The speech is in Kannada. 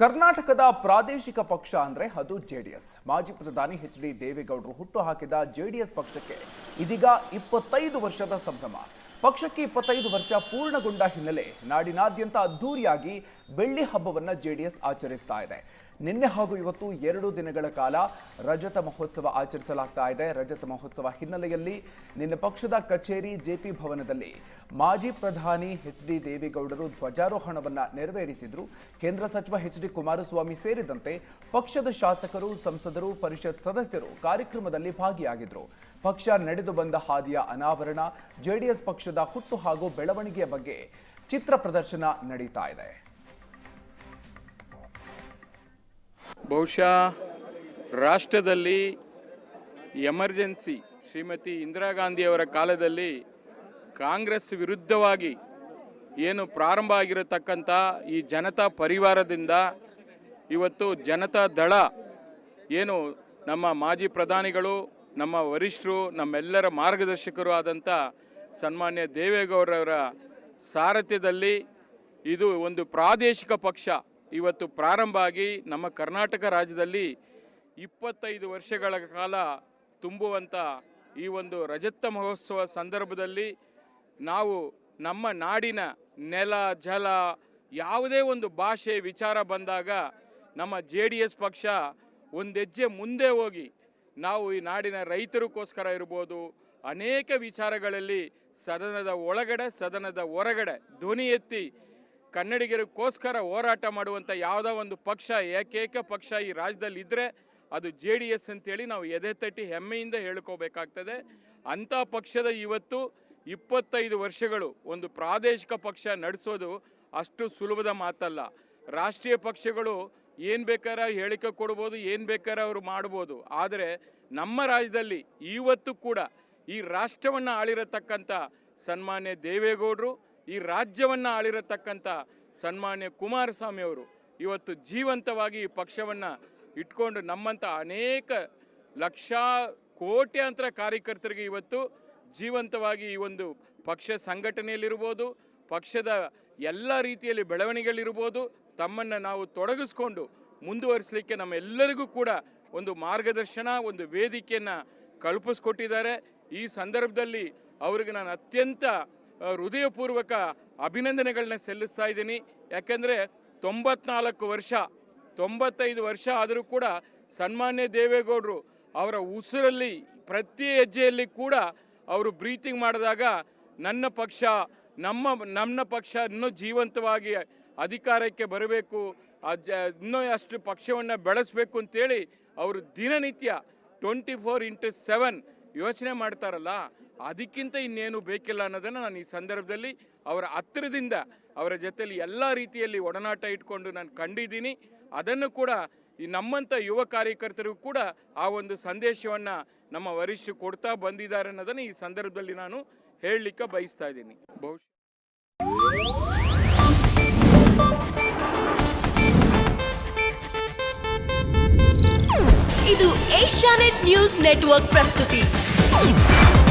ಕರ್ನಾಟಕದ ಪ್ರಾದೇಶಿಕ ಪಕ್ಷ ಅಂದ್ರೆ ಅದು ಜೆಡಿಎಸ್. ಮಾಜಿ ಪ್ರಧಾನಿ ಎಚ್ ಡಿ ದೇವೇಗೌಡರು ಹುಟ್ಟು ಹಾಕಿದ ಜೆಡಿಎಸ್ ಪಕ್ಷಕ್ಕೆ ಇದೀಗ ಇಪ್ಪತ್ತೈದು ವರ್ಷದ ಸಂಭ್ರಮ. ಪಕ್ಷಕ್ಕೆ ಇಪ್ಪತ್ತೈದು ವರ್ಷ ಪೂರ್ಣಗೊಂಡ ಹಿನ್ನೆಲೆ ನಾಡಿನಾದ್ಯಂತ ಅದ್ದೂರಿಯಾಗಿ ಬೆಳ್ಳಿ ಹಬ್ಬವನ್ನು ಜೆಡಿಎಸ್ ಆಚರಿಸ್ತಾ ಇದೆ. ನಿನ್ನೆ ಹಾಗೂ ಇವತ್ತು ಎರಡು ದಿನಗಳ ಕಾಲ ರಜತ ಮಹೋತ್ಸವ ಆಚರಿಸಲಾಗ್ತಾ ಇದೆ. ರಜತ ಮಹೋತ್ಸವ ಹಿನ್ನೆಲೆಯಲ್ಲಿ ನಿನ್ನೆ ಪಕ್ಷದ ಕಚೇರಿ ಜೆಪಿ ಭವನದಲ್ಲಿ ಮಾಜಿ ಪ್ರಧಾನಿ ಎಚ್ ಡಿ ದೇವೇಗೌಡರು ಧ್ವಜಾರೋಹಣವನ್ನು ನೆರವೇರಿಸಿದ್ರು. ಕೇಂದ್ರ ಸಚಿವ ಎಚ್ ಡಿ ಕುಮಾರಸ್ವಾಮಿ ಸೇರಿದಂತೆ ಪಕ್ಷದ ಶಾಸಕರು, ಸಂಸದರು, ಪರಿಷತ್ ಸದಸ್ಯರು ಕಾರ್ಯಕ್ರಮದಲ್ಲಿ ಭಾಗಿಯಾಗಿದ್ರು. ಪಕ್ಷ ನಡೆದು ಬಂದ ಹಾದಿಯ ಅನಾವರಣ ಜೆಡಿಎಸ್ ಪಕ್ಷದ ಹುಟ್ಟು ಹಾಗೂ ಬೆಳವಣಿಗೆಯ ಬಗ್ಗೆ ಚಿತ್ರ ಪ್ರದರ್ಶನ ನಡೀತಾ ಇದೆ. ಬಹುಶಃ ರಾಷ್ಟ್ರದಲ್ಲಿ ಎಮರ್ಜೆನ್ಸಿ ಶ್ರೀಮತಿ ಇಂದಿರಾ ಗಾಂಧಿಯವರ ಕಾಲದಲ್ಲಿ ಕಾಂಗ್ರೆಸ್ ವಿರುದ್ಧವಾಗಿ ಏನು ಪ್ರಾರಂಭ ಆಗಿರತಕ್ಕಂಥ ಈ ಜನತಾ ಪರಿವಾರದಿಂದ ಇವತ್ತು ಜನತಾ ದಳ ಏನು ನಮ್ಮ ಮಾಜಿ ಪ್ರಧಾನಿಗಳು, ನಮ್ಮ ವರಿಷ್ಠರು, ನಮ್ಮೆಲ್ಲರ ಮಾರ್ಗದರ್ಶಕರು ಆದಂಥ ಸನ್ಮಾನ್ಯ ದೇವೇಗೌಡರವರ ಸಾರಥ್ಯದಲ್ಲಿ ಇದು ಒಂದು ಪ್ರಾದೇಶಿಕ ಪಕ್ಷ. ಇವತ್ತು ಪ್ರಾರಂಭ ಆಗಿ ನಮ್ಮ ಕರ್ನಾಟಕ ರಾಜ್ಯದಲ್ಲಿ ಇಪ್ಪತ್ತೈದು ವರ್ಷಗಳ ಕಾಲ ತುಂಬುವಂಥ ಈ ಒಂದು ರಜತ ಮಹೋತ್ಸವ ಸಂದರ್ಭದಲ್ಲಿ ನಾವು ನಮ್ಮ ನಾಡಿನ ನೆಲ, ಜಲ ಯಾವುದೇ ಒಂದು ಭಾಷೆ ವಿಚಾರ ಬಂದಾಗ ನಮ್ಮ ಜೆ ಡಿ ಎಸ್ ಪಕ್ಷ ಒಂದು ಹೆಜ್ಜೆ ಮುಂದೆ ಹೋಗಿ ನಾವು ಈ ನಾಡಿನ ರೈತರಿಗೋಸ್ಕರ ಇರ್ಬೋದು ಅನೇಕ ವಿಚಾರಗಳಲ್ಲಿ ಸದನದ ಒಳಗಡೆ, ಸದನದ ಹೊರಗಡೆ ಧ್ವನಿ ಎತ್ತಿ ಕನ್ನಡಿಗರಿಗೋಸ್ಕರ ಹೋರಾಟ ಮಾಡುವಂಥ ಯಾವುದೋ ಒಂದು ಪಕ್ಷ, ಏಕೈಕ ಪಕ್ಷ ಈ ರಾಜ್ಯದಲ್ಲಿ ಇದ್ದರೆ ಅದು ಜೆ ಡಿ ಎಸ್ ಅಂತೇಳಿ ನಾವು ಎದೆ ತಟ್ಟಿ ಹೆಮ್ಮೆಯಿಂದ ಹೇಳ್ಕೋಬೇಕಾಗ್ತದೆ. ಅಂಥ ಪಕ್ಷದ ಇವತ್ತು ಇಪ್ಪತ್ತೈದು ವರ್ಷಗಳು ಒಂದು ಪ್ರಾದೇಶಿಕ ಪಕ್ಷ ನಡೆಸೋದು ಅಷ್ಟು ಸುಲಭದ ಮಾತಲ್ಲ. ರಾಷ್ಟ್ರೀಯ ಪಕ್ಷಗಳು ಏನು ಬೇಕಾರ ಹೇಳಿಕೆ ಕೊಡ್ಬೋದು, ಏನು ಬೇಕಾರ ಅವರು ಮಾಡ್ಬೋದು. ಆದರೆ ನಮ್ಮ ರಾಜ್ಯದಲ್ಲಿ ಇವತ್ತು ಕೂಡ ಈ ರಾಷ್ಟ್ರವನ್ನು ಆಳಿರತಕ್ಕಂಥ ಸನ್ಮಾನ್ಯ ದೇವೇಗೌಡರು, ಈ ರಾಜ್ಯವನ್ನು ಆಳಿರತಕ್ಕಂಥ ಸನ್ಮಾನ್ಯ ಕುಮಾರಸ್ವಾಮಿ ಅವರು ಇವತ್ತು ಜೀವಂತವಾಗಿ ಈ ಪಕ್ಷವನ್ನು ಇಟ್ಕೊಂಡು ನಮ್ಮಂಥ ಅನೇಕ ಲಕ್ಷ ಕೋಟ್ಯಾಂತರ ಕಾರ್ಯಕರ್ತರಿಗೆ ಇವತ್ತು ಜೀವಂತವಾಗಿ ಈ ಒಂದು ಪಕ್ಷ ಸಂಘಟನೆಯಲ್ಲಿರ್ಬೋದು, ಪಕ್ಷದ ಎಲ್ಲ ರೀತಿಯಲ್ಲಿ ಬೆಳವಣಿಗೆಗಳಿರ್ಬೋದು ತಮ್ಮನ್ನು ನಾವು ತೊಡಗಿಸ್ಕೊಂಡು ಮುಂದುವರಿಸಲಿಕ್ಕೆ ನಮ್ಮೆಲ್ಲರಿಗೂ ಕೂಡ ಒಂದು ಮಾರ್ಗದರ್ಶನ, ಒಂದು ವೇದಿಕೆಯನ್ನು ಕಲ್ಪಿಸ್ಕೊಟ್ಟಿದ್ದಾರೆ. ಈ ಸಂದರ್ಭದಲ್ಲಿ ಅವರಿಗೆ ನಾನು ಅತ್ಯಂತ ಹೃದಯಪೂರ್ವಕ ಅಭಿನಂದನೆಗಳನ್ನ ಸಲ್ಲಿಸ್ತಾ ಇದ್ದೀನಿ. ಯಾಕೆಂದರೆ ತೊಂಬತ್ನಾಲ್ಕು ವರ್ಷ, ತೊಂಬತ್ತೈದು ವರ್ಷ ಆದರೂ ಕೂಡ ಸನ್ಮಾನ್ಯ ದೇವೇಗೌಡರು ಅವರ ಉಸಿರಲ್ಲಿ, ಪ್ರತಿ ಹೆಜ್ಜೆಯಲ್ಲಿ ಕೂಡ ಅವರು ಬ್ರೀತಿಂಗ್ ಮಾಡಿದಾಗ ನನ್ನ ಪಕ್ಷ, ನಮ್ಮ, ನನ್ನ ಪಕ್ಷ ಇನ್ನೂ ಜೀವಂತವಾಗಿ ಅಧಿಕಾರಕ್ಕೆ ಬರಬೇಕು ಇನ್ನೂ ಅಷ್ಟು ಪಕ್ಷವನ್ನು ಬೆಳೆಸಬೇಕು ಅಂತೇಳಿ ಅವರು ದಿನನಿತ್ಯ ಟ್ವೆಂಟಿ ಫೋರ್ ಇಂಟು ಸೆವೆನ್ ಯೋಚನೆ ಮಾಡ್ತಾರಲ್ಲ, ಅದಕ್ಕಿಂತ ಇನ್ನೇನು ಬೇಕಿಲ್ಲ ಅನ್ನೋದನ್ನು ನಾನು ಈ ಸಂದರ್ಭದಲ್ಲಿ ಅವರ ಹತ್ತಿರದಿಂದ ಅವರ ಜೊತೆಯಲ್ಲಿ ಎಲ್ಲ ರೀತಿಯಲ್ಲಿ ಒಡನಾಟ ಇಟ್ಕೊಂಡು ನಾನು ಕಂಡಿದ್ದೀನಿ. ಅದನ್ನು ಕೂಡ ಈ ನಮ್ಮಂಥ ಯುವ ಕಾರ್ಯಕರ್ತರಿಗೂ ಕೂಡ ಆ ಒಂದು ಸಂದೇಶವನ್ನು ನಮ್ಮ ವರಿಷ್ಠರು ಕೊಡ್ತಾ ಬಂದಿದ್ದಾರೆ ಅನ್ನೋದನ್ನು ಈ ಸಂದರ್ಭದಲ್ಲಿ ನಾನು ಹೇಳಲಿಕ್ಕೆ ಬಯಸ್ತಾ ಇದ್ದೀನಿ. ಬಹುಶಃ ಇದು ಏಷ್ಯಾನೆಟ್ ನ್ಯೂಸ್ ನೆಟ್ವರ್ಕ್ ಪ್ರಸ್ತುತಿ. あ!